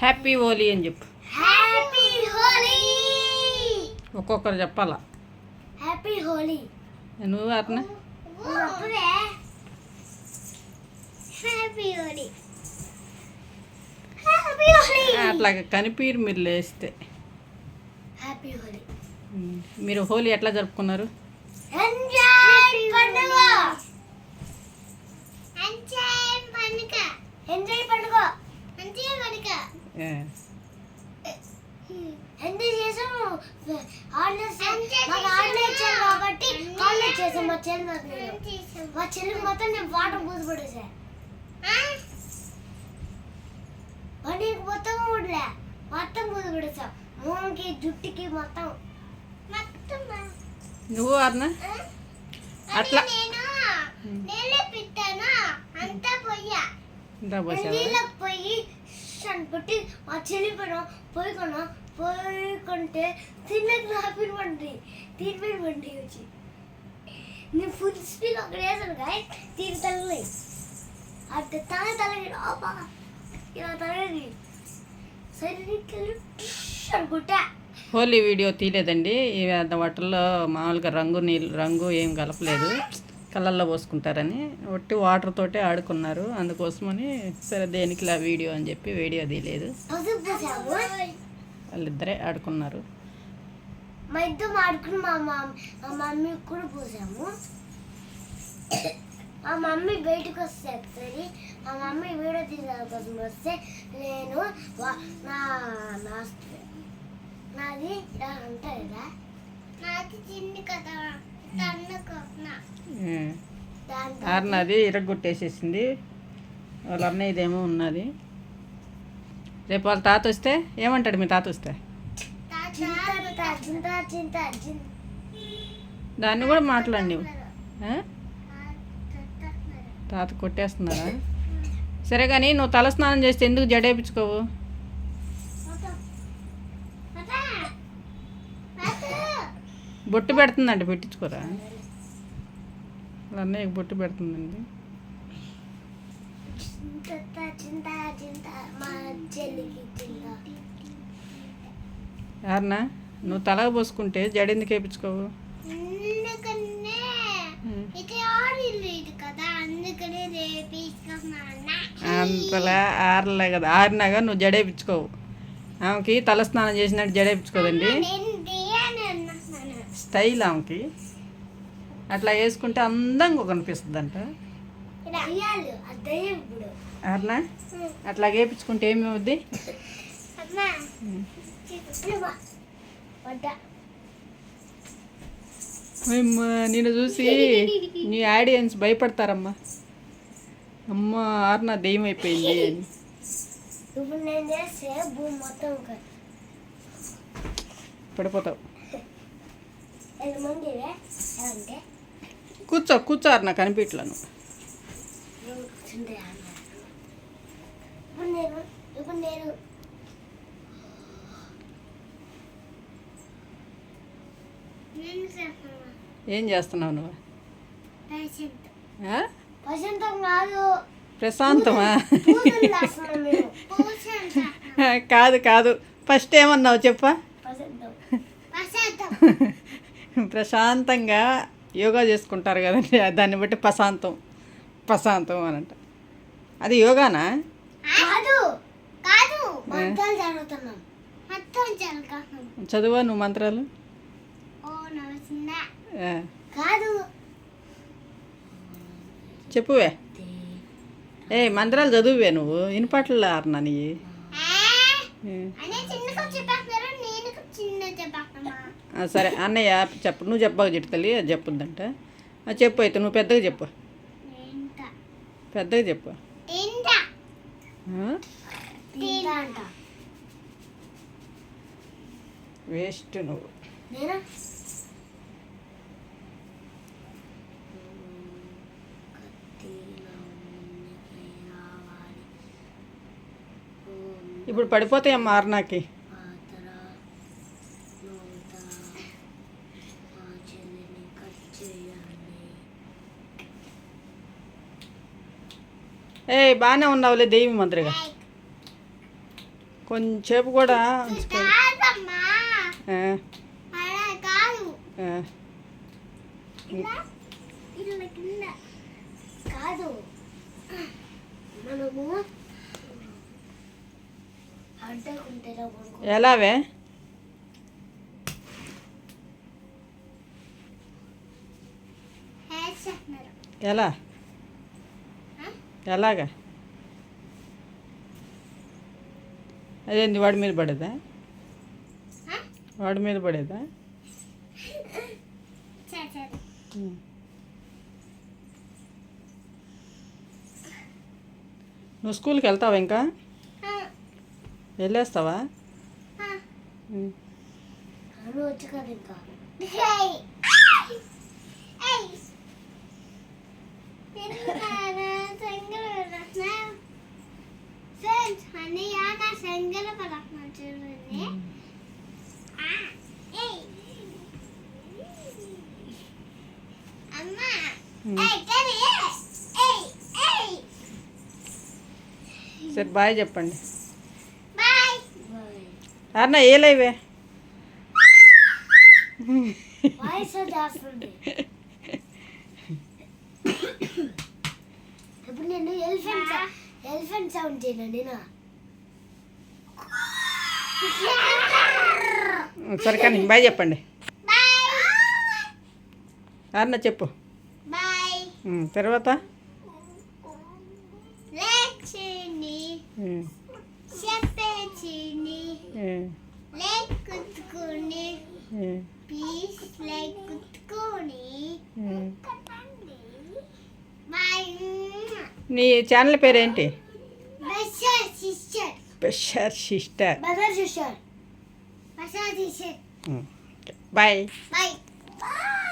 Happy Holi అని చెప్పు. Happy Holi. ఒక్కొక్కరు చెప్పాలా. నువ్వు అట్న? హ్యాపీ హోలీ హ్యాపీ హోలీ అట్లా కనిపీరు మీరు లేస్తే. హ్యాపీ హోలీ. మీరు హోలీ ఎట్లా జరుపుకున్నారు ఎంజాయ్ పండుగ ఎంజాయ్ పండుగ ఎంజాయ్ పండుగ ఎంజాయ్ పండుగ ఎంజాయ్ చేసాము. హాలిడేస్ మాకు హాలిడే ఇచ్చారు కాబట్టి హాలిడే చేసాం మా చెల్లి నాకు. మా చెల్లికి మొత్తం నేను వాటర్ పూసి పడేసా. బండికి మొత్తం ఊడలే. మొత్తం పూసి పడేసా. మూకి జుట్టుకి మొత్తం. మొత్తం నువ్వు అర్న అట్లా. నేను? నేనే పెట్టాను? అంతా పోయా పోయి కొన్నా పోయి కొంటే తిన్నకి రాపిన బండి తిరిగిన బండి వచ్చి. నేను ఫుల్ స్పీడ్ అక్కడ వేసాను గాయ తీరి తల్లి అట్ట తల తలగి లోపా ఇలా తలగి అనుకుంటా హోలీ వీడియో తీయలేదండి. ఈ వాటిల్లో మామూలుగా రంగు నీళ్ళు రంగు ఏం కలపలేదు. కళ్ళల్లో పోసుకుంటారని ఒట్టి వాటర్ తోటే ఆడుకున్నారు. అందుకోసమని సరే దేనికి ఇలా వీడియో అని చెప్పి వీడియో తీయలేదు. వాళ్ళిద్దరే ఆడుకున్నారు. మా ఇద్దరు ఆడుకుని మా మమ్- మా మమ్మీ కూడా పోసాము. మా మమ్మీ బయటకు వస్తే ఒకసారి మా మమ్మీ వీడియో తీసిన కోసం వస్తే నేను వా- నా నా నాది ఇలా ఉంటుంది కదా? నాది చిన్ని కదా ఆరినది ఇరగొట్టేసేసింది. వాళ్ళ అన్నయ్యదేమో ఉన్నది. రేపు వాళ్ళ తాత వస్తే ఏమంటాడు మీ తాత వస్తే? దాన్ని కూడా మాట్లాడి తాత కొట్టేస్తున్నారా? సరే కానీ నువ్వు తల స్నానం చేస్తే ఎందుకు జడేపించుకోవు? బొట్టు పెడుతుందంట పెట్టించుకోరా? వాళ్ళ అన్నయ్యకి బొట్టు పెడుతుందండి. యారనా నువ్వు తల పోసుకుంటే జడ ఎందుకు వేయించుకోవు అంతలా ఆరలే కదా ఆరినాగా నువ్వు జడేపించుకోవు ఆమెకి తల స్నానం చేసినట్టు జడేపించుకోదండి స్టైల్ ఆమెకి అట్లా వేసుకుంటే అందంగా కనిపిస్తుంది అంట అట్లా? ఏమి అవుద్ది చిత్రమా వద్దా. అమ్మా నేను చూసి నీ ఆడియన్స్ భయపడతారమ్మా. అమ్మ ఆర్నా దెయ్యం అయిపోయింది అని. ఇప్పుడు నేను చేస్తే భూమి మొత్తం ఒక పడిపోతావు. ఇప్పుడు నేను నేను. చెప్పను? ఏం చేస్తున్నావు నువ్వు? పేషెంట్ ఆ? ప్రశాంతం కాదు. ప్రశాంతమా? కాదు కాదు. ఫస్ట్ ఏమన్నావు చెప్పా ప్రశాంతం ప్రశాంతం ప్రశాంతంగా యోగా చేసుకుంటారు కదండి. దాన్ని బట్టి ప్రశాంతం. ప్రశాంతం అని అంట. అది యోగానా? చదువా నువ్వు మంత్రాలు? చెప్పువే. ఏ మంత్రాలు చదువువే నువ్వు. ఇనపట్ల అర్నా నీ అనే చిన్నగా చెప్పేస్తున్నారు నేను చిన్న చెప్పేస్తున్నా సరే అన్నయ్య చెప్పు నువ్వు చెప్పాక చెట్టు తల్లి అది చెప్పొద్దంట. ఆ, చెప్పు అయితే నువ్వు పెద్దగా చెప్పు. పెద్దగా చెప్పు. వేస్ట్ నువ్వు. ఇప్పుడు పడిపోతాయమ్మా అర్నాకి ఏ బాగానే ఉన్నావులే దెయ్యం మంత్రిగా. కొంచెంసేపు కూడా కాదు. మనము ఎలావే? ఎలా? ఎలాగా అదేంది వాడి మీద పడేదా? వాడి మీద పడేదా. నువ్వు స్కూల్కి వెళ్తావా ఇంకా? వెళ్ళేస్తావా? ఇంకా. సరే బాయ్ చెప్పండి. బాయ్ అన్న ఏలేవే ఇప్పుడు నేను ఎలిఫెంట్ ఎలిఫెంట్ సౌండ్ చేయను నేను? సరే కానీ బాయ్ చెప్పండి. అన్న చెప్పు. తర్వాత? నీ ఛానల్ పేరేంటి? బషర్ సిస్టర్ బషర్ సిస్టర్ బషర్ సిస్టర్ బాయ్ బాయ్ బాయ్